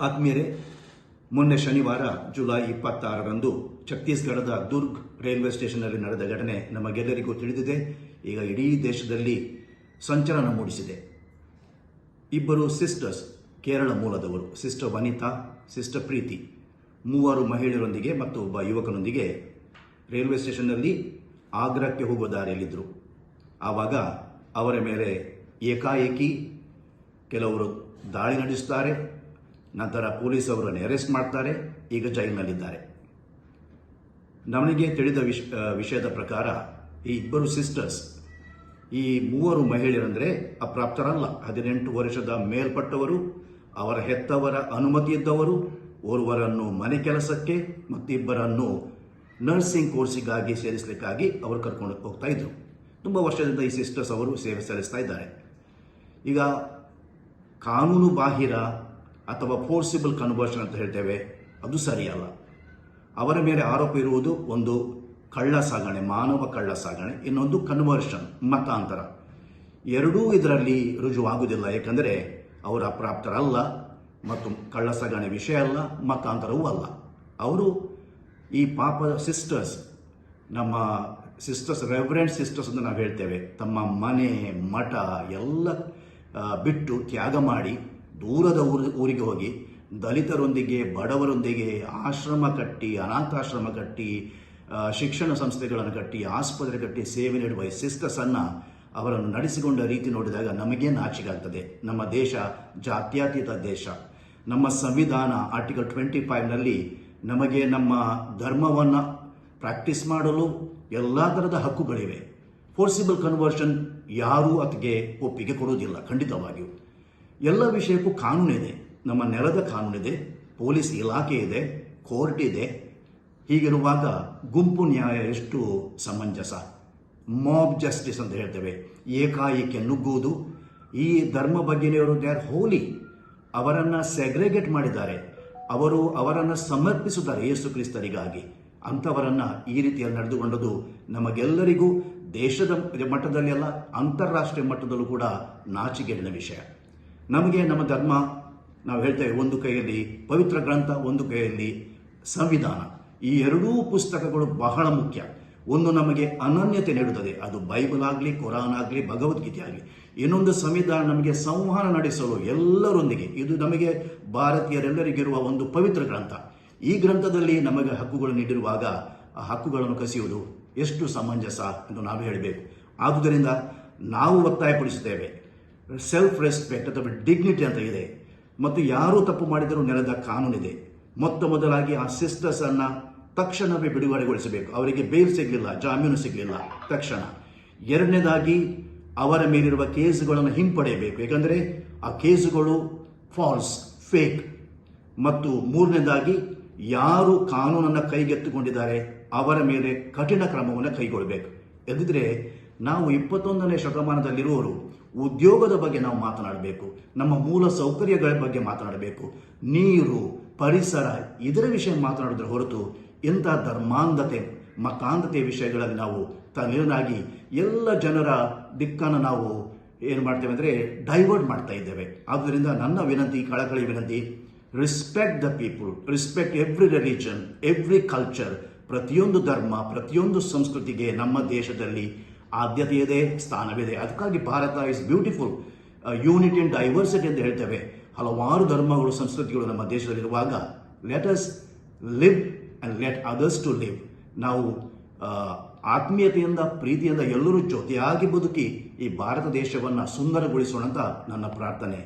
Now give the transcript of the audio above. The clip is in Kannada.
ಆತ್ಮೀಯರೇ, ಮೊನ್ನೆ ಶನಿವಾರ ಜುಲೈ ಇಪ್ಪತ್ತಾರರಂದು ಛತ್ತೀಸ್ಗಢದ ದುರ್ಗ್ ರೈಲ್ವೆ ಸ್ಟೇಷನ್ನಲ್ಲಿ ನಡೆದ ಘಟನೆ ನಮಗೆಲ್ಲರಿಗೂ ತಿಳಿದಿದೆ. ಈಗ ಇಡೀ ದೇಶದಲ್ಲಿ ಸಂಚಲನ ಮೂಡಿಸಿದೆ. ಇಬ್ಬರು ಸಿಸ್ಟರ್ಸ್ ಕೇರಳ ಮೂಲದವರು, ಸಿಸ್ಟರ್ ವನಿತಾ, ಸಿಸ್ಟರ್ ಪ್ರೀತಿ. ಮೂವರು ಮಹಿಳೆಯರೊಂದಿಗೆ ಮತ್ತು ಒಬ್ಬ ಯುವಕನೊಂದಿಗೆ ರೈಲ್ವೆ ಸ್ಟೇಷನ್ನಲ್ಲಿ ಆಗ್ರಾಕ್ಕೆ ಹೋಗುವ ದಾರಿಯಲ್ಲಿದ್ದರು. ಆವಾಗ ಅವರ ಮೇಲೆ ಏಕಾಏಕಿ ಕೆಲವರು ದಾಳಿ ನಡೆಸುತ್ತಾರೆ. ನಂತರ ಪೊಲೀಸ್ ಅವರನ್ನು ಅರೆಸ್ಟ್ ಮಾಡ್ತಾರೆ, ಈಗ ಜೈಲಿನಲ್ಲಿದ್ದಾರೆ. ನಮಗೆ ತಿಳಿದ ವಿಷ ವಿಷಯದ ಪ್ರಕಾರ ಈ ಇಬ್ಬರು ಸಿಸ್ಟರ್ಸ್ ಈ ಮೂವರು ಮಹಿಳೆಯರಂದರೆ ಅಪ್ರಾಪ್ತರಲ್ಲ. ಹದಿನೆಂಟು ವರ್ಷದ ಮೇಲ್ಪಟ್ಟವರು, ಅವರ ಹೆತ್ತವರ ಅನುಮತಿ ಇದ್ದವರು, ಓರ್ವರನ್ನು ಮನೆ ಕೆಲಸಕ್ಕೆ ಮತ್ತಿಬ್ಬರನ್ನು ನರ್ಸಿಂಗ್ ಕೋರ್ಸಿಗಾಗಿ ಸೇರಿಸಲಿಕ್ಕಾಗಿ ಅವರು ಕರ್ಕೊಂಡು ಹೋಗ್ತಾ ಇದ್ರು. ತುಂಬ ವರ್ಷದಿಂದ ಈ ಸಿಸ್ಟರ್ಸ್ ಅವರು ಸೇವೆ ಸಲ್ಲಿಸ್ತಾ ಇದ್ದಾರೆ. ಈಗ ಕಾನೂನು ಬಾಹಿರ ಅಥವಾ ಫೋರ್ಸಿಬಲ್ ಕನ್ವರ್ಷನ್ ಅಂತ ಹೇಳ್ತೇವೆ, ಅದು ಸರಿಯಲ್ಲ. ಅವರ ಮೇಲೆ ಆರೋಪ ಇರುವುದು ಒಂದು ಕಳ್ಳ ಸಾಗಣೆ, ಮಾನವ ಕಳ್ಳ ಸಾಗಣೆ, ಇನ್ನೊಂದು ಕನ್ವರ್ಷನ್ ಮತಾಂತರ. ಎರಡೂ ಇದರಲ್ಲಿ ರುಜುವಾಗುವುದಿಲ್ಲ, ಏಕೆಂದರೆ ಅವರು ಅಪ್ರಾಪ್ತರಲ್ಲ ಮತ್ತು ಕಳ್ಳ ಸಾಗಣೆ ವಿಷಯ ಅಲ್ಲ, ಮತಾಂತರವೂ ಅಲ್ಲ. ಅವರು ಈ ಪಾಪ ಸಿಸ್ಟರ್ಸ್ ನಮ್ಮ ಸಿಸ್ಟರ್ಸ್ ರೆವರೆಂಟ್ ಸಿಸ್ಟರ್ಸ್ ಅಂತ ನಾವು ಹೇಳ್ತೇವೆ, ತಮ್ಮ ಮನೆ, ಮಠ ಎಲ್ಲ ಬಿಟ್ಟು ತ್ಯಾಗ ಮಾಡಿ ದೂರದ ಊರು, ಊರಿಗೆ ಹೋಗಿ ದಲಿತರೊಂದಿಗೆ, ಬಡವರೊಂದಿಗೆ ಆಶ್ರಮ ಕಟ್ಟಿ, ಅನಾಥಾಶ್ರಮ ಕಟ್ಟಿ ಶಿಕ್ಷಣ ಸಂಸ್ಥೆಗಳನ್ನು ಕಟ್ಟಿ, ಆಸ್ಪತ್ರೆ ಕಟ್ಟಿ, ಸೇವೆ ನೀಡುವ ಈ ಸಿಸ್ಟರ್ಸನ್ನು ಅವರನ್ನು ನಡೆಸಿಕೊಂಡ ರೀತಿ ನೋಡಿದಾಗ ನಮಗೇ ನಾಚಿಕಾಗ್ತದೆ ನಮ್ಮ ದೇಶ ಜಾತ್ಯತೀತ ದೇಶ. ನಮ್ಮ ಸಂವಿಧಾನ ಆರ್ಟಿಕಲ್ ಟ್ವೆಂಟಿ ಫೈವ್ನಲ್ಲಿ ನಮಗೆ ನಮ್ಮ ಧರ್ಮವನ್ನು ಪ್ರಾಕ್ಟೀಸ್ ಮಾಡಲು ಎಲ್ಲ ಥರದ ಹಕ್ಕುಗಳಿವೆ. ಫೋರ್ಸಿಬಲ್ ಕನ್ವರ್ಷನ್ ಯಾರೂ ಅದಕ್ಕೆ ಒಪ್ಪಿಗೆ ಕೊಡುವುದಿಲ್ಲ, ಖಂಡಿತವಾಗಿಯೂ. ಎಲ್ಲ ವಿಷಯಕ್ಕೂ ಕಾನೂನಿದೆ ನಮ್ಮ ನೆಲದ ಕಾನೂನಿದೆ ಪೊಲೀಸ್ ಇಲಾಖೆ ಇದೆ. ಕೋರ್ಟ್ ಇದೆ. ಹೀಗಿರುವಾಗ ಗುಂಪು ನ್ಯಾಯ ಎಷ್ಟು ಸಮಂಜಸ. ಮಾಬ್ ಜಸ್ಟಿಸ್ ಅಂತ ಹೇಳ್ತೇವೆ. ಏಕಾಏಕಿ ನುಗ್ಗುವುದು. ಈ ಧರ್ಮ ಬಗ್ಗೆನೆಯವರು ದೇ ಆರ್ ಹೋಲಿ ಅವರನ್ನು ಸೆಗ್ರೆಗೇಟ್ ಮಾಡಿದ್ದಾರೆ. ಅವರು ಅವರನ್ನು ಸಮರ್ಪಿಸುತ್ತಾರೆ ಯೇಸು ಕ್ರಿಸ್ತರಿಗಾಗಿ. ಅಂಥವರನ್ನು ಈ ರೀತಿಯಲ್ಲಿ ನಡೆದುಕೊಂಡದು ನಮಗೆಲ್ಲರಿಗೂ ದೇಶದ ಮಟ್ಟದಲ್ಲಿ ಅಲ್ಲ, ಅಂತಾರಾಷ್ಟ್ರೀಯ ಮಟ್ಟದಲ್ಲೂ ಕೂಡ ನಾಚಿಕೆಡಿನ ವಿಷಯ. ನಮಗೆ ನಮ್ಮ ಧರ್ಮ, ನಾವು ಹೇಳ್ತೇವೆ ಒಂದು ಕೈಯಲ್ಲಿ, ಪವಿತ್ರ ಗ್ರಂಥ ಒಂದು ಕೈಯಲ್ಲಿ ಸಂವಿಧಾನ. ಈ ಎರಡೂ ಪುಸ್ತಕಗಳು ಬಹಳ ಮುಖ್ಯ. ಒಂದು ನಮಗೆ ಅನನ್ಯತೆ ನೀಡುತ್ತದೆ. ಅದು ಬೈಬಲ್ ಆಗಲಿ ಕುರಾನ್ ಆಗಲಿ, ಭಗವದ್ಗೀತೆ ಆಗಲಿ. ಇನ್ನೊಂದು ಸಂವಿಧಾನ ನಮಗೆ ಸಂವಹನ ನಡೆಸಲು ಎಲ್ಲರೊಂದಿಗೆ. ಇದು ನಮಗೆ ಭಾರತೀಯರೆಲ್ಲರಿಗಿರುವ ಒಂದು ಪವಿತ್ರ ಗ್ರಂಥ. ಈ ಗ್ರಂಥದಲ್ಲಿ ನಮಗೆ ಹಕ್ಕುಗಳು ನೀಡಿರುವಾಗ ಆ ಹಕ್ಕುಗಳನ್ನು ಕಸಿಯುವುದು ಎಷ್ಟು ಸಮಂಜಸ ಎಂದು ನಾವು ಹೇಳಬೇಕು. ಆದುದರಿಂದ ನಾವು ಒತ್ತಾಯಪಡಿಸುತ್ತೇವೆ. ಸೆಲ್ಫ್ ರೆಸ್ಪೆಕ್ಟ್ ಅಥವಾ ಡಿಗ್ನಿಟಿ ಅಂತ ಇದೆ. ಮತ್ತು ಯಾರು ತಪ್ಪು ಮಾಡಿದರೂ ನೆಲದ ಕಾನೂನಿದೆ. ಮೊತ್ತ ಮೊದಲಾಗಿ ಆ ಸಿಸ್ಟರ್ಸನ್ನು ತಕ್ಷಣವೇ ಬಿಡುಗಡೆಗೊಳಿಸಬೇಕು. ಅವರಿಗೆ ಬೇಲ್ ಸಿಗಲಿಲ್ಲ, ಜಾಮೀನು ಸಿಗಲಿಲ್ಲ, ತಕ್ಷಣ. ಎರಡನೇದಾಗಿ ಅವರ ಮೇಲಿರುವ ಕೇಸುಗಳನ್ನು ಹಿಂಪಡೆಯಬೇಕು. ಏಕೆಂದರೆ ಆ ಕೇಸುಗಳು ಫಾಲ್ಸ್ ಫೇಕ್ ಮತ್ತು ಮೂರನೇದಾಗಿ ಯಾರು ಕಾನೂನನ್ನು ಕೈಗೆತ್ತಿಕೊಂಡಿದ್ದಾರೆ, ಅವರ ಮೇಲೆ ಕಠಿಣ ಕ್ರಮವನ್ನು ಕೈಗೊಳ್ಳಬೇಕು. ಎದಿದ್ರೆ ನಾವು ಇಪ್ಪತ್ತೊಂದನೇ ಶತಮಾನದಲ್ಲಿರುವವರು, ಉದ್ಯೋಗದ ಬಗ್ಗೆ ನಾವು ಮಾತನಾಡಬೇಕು, ನಮ್ಮ ಮೂಲ ಸೌಕರ್ಯಗಳ ಬಗ್ಗೆ ಮಾತನಾಡಬೇಕು. ನೀರು, ಪರಿಸರ, ಇದರ ವಿಷಯ ಮಾತನಾಡಿದ್ರೆ ಹೊರತು ಇಂಥ ಧರ್ಮಾಂಧತೆ, ಮತಾಂಧತೆ ವಿಷಯಗಳಲ್ಲಿ ನಾವು ತನ್ನೀರನಾಗಿ ಎಲ್ಲ ಜನರ ದಿಕ್ಕನ್ನು ನಾವು ಏನು ಮಾಡ್ತೇವೆ ಅಂದರೆ ಡೈವರ್ಟ್ ಮಾಡ್ತಾ ಇದ್ದೇವೆ. ಆದ್ದರಿಂದ ನನ್ನ ವಿನಂತಿ, ಕಳಕಳಿ ವಿನಂತಿ respect the people respect every religion every culture ಪ್ರತಿಯೊಂದು ಧರ್ಮ, ಪ್ರತಿಯೊಂದು ಸಂಸ್ಕೃತಿಗೆ ನಮ್ಮ ದೇಶದಲ್ಲಿ ಆದ್ಯತೆ ಇದೆ ಸ್ಥಾನವಿದೆ. ಅದಕ್ಕಾಗಿ Bharat is beautiful unity and diversity ಅಂತ ಹೇಳ್ತೇವೆ. ಹಲವಾರು ಧರ್ಮಗಳು, ಸಂಸ್ಕೃತಿಗಳು ನಮ್ಮ ದೇಶದಲ್ಲಿರುವಾಗ let us live and let others to live ನಾವು ಆತ್ಮೀಯತೆಯಿಂದ, ಪ್ರೀತಿಯಿಂದ ಎಲ್ಲರೂ ಜೊತೆಯಾಗಿ ಬದುಕಿ ಈ ಭಾರತ ದೇಶವನ್ನು ಸುಂದರಗೊಳಿಸೋಣ ಅಂತ ನನ್ನ ಪ್ರಾರ್ಥನೆ.